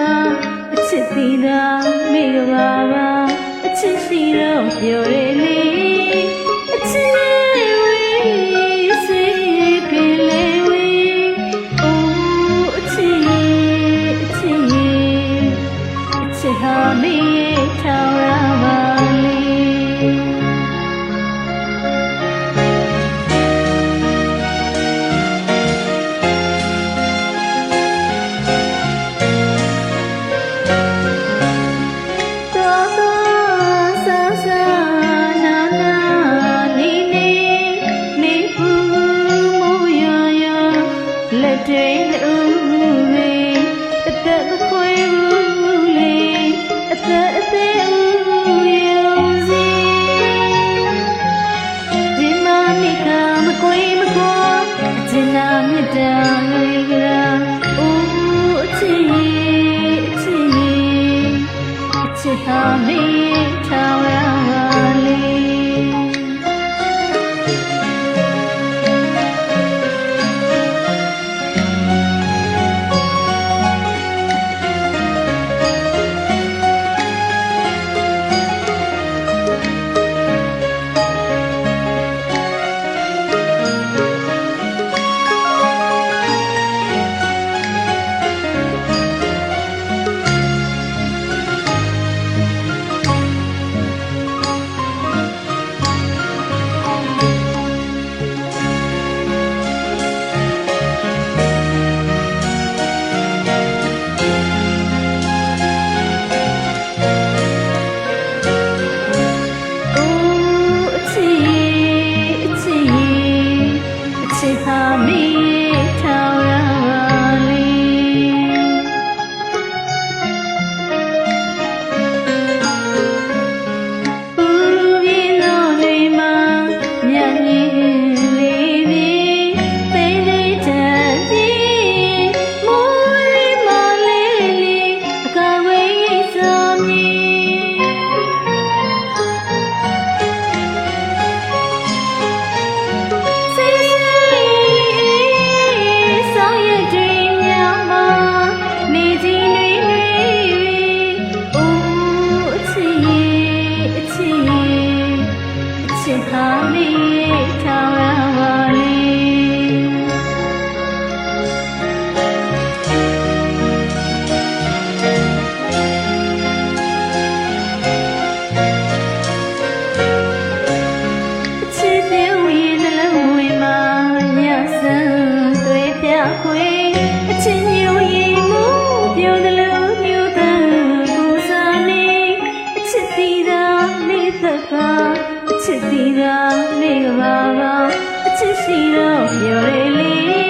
ပါအချစ်သေးတာမေ့တော့ပါအချစ်စီတော့ပြောရလေ လေးကဘာကအချစ်စီတော့ပြောလေလေး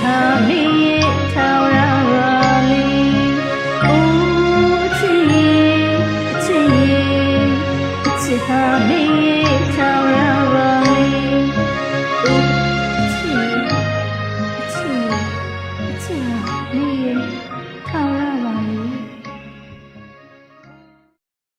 Tell me, tell